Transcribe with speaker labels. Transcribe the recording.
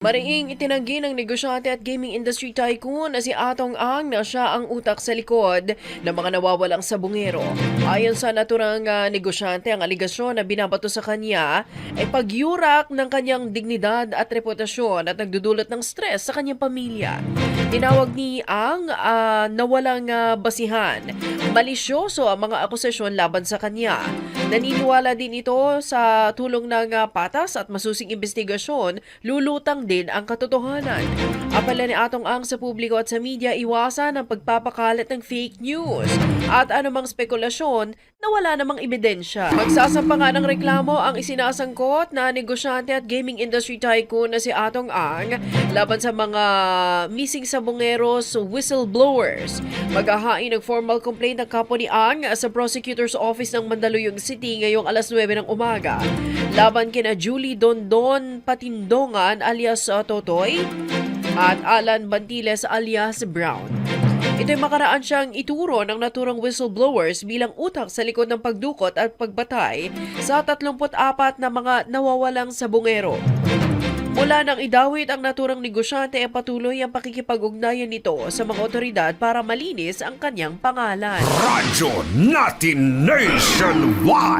Speaker 1: Mariing itinanggi ng negosyante at gaming industry tycoon na si Atong Ang na siya ang utak sa likod ng mga nawawalang sabungero. Ayon sa naturang ah, negosyante, ang aligasyon na binabato sa kanya ay pagyurak ng kanyang dignidad at reputasyon at nagdudulot ng stress sa kanyang pamilya. Tinawag ni Ang ah, na walang ah, basihan. Malisyoso ang mga akusasyon laban sa kanya. Naniniwala din ito sa tulong ng ah, patas at masusing investigasyon, lulutang din ang katotohanan. Apala ni Atong Ang sa publiko at sa media iwasan ang pagpapakalat ng fake news at anumang spekulasyon na wala namang ebidensya. Magsasampa nga ng reklamo ang isinasangkot na negosyante at gaming industry tycoon na si Atong Ang laban sa mga missing sabongeros whistleblowers. Maghahain ng formal complaint ng kapo ni Ang sa prosecutor's office ng Mandaluyong City ngayong alas 9 ng umaga. Laban kina Julie Dondon Patindongan alias uh, Totoy at Alan Bantiles alias Brown. Ito'y makaraan siyang ituro ng naturang whistleblowers bilang utak sa likod ng pagdukot at pagbatay sa 34 na mga nawawalang sabungero. Mula nang idawit ang naturang negosyante ay patuloy ang pakikipag-ugnayan nito sa mga otoridad para malinis ang kanyang pangalan.
Speaker 2: Radyo natin nationwide.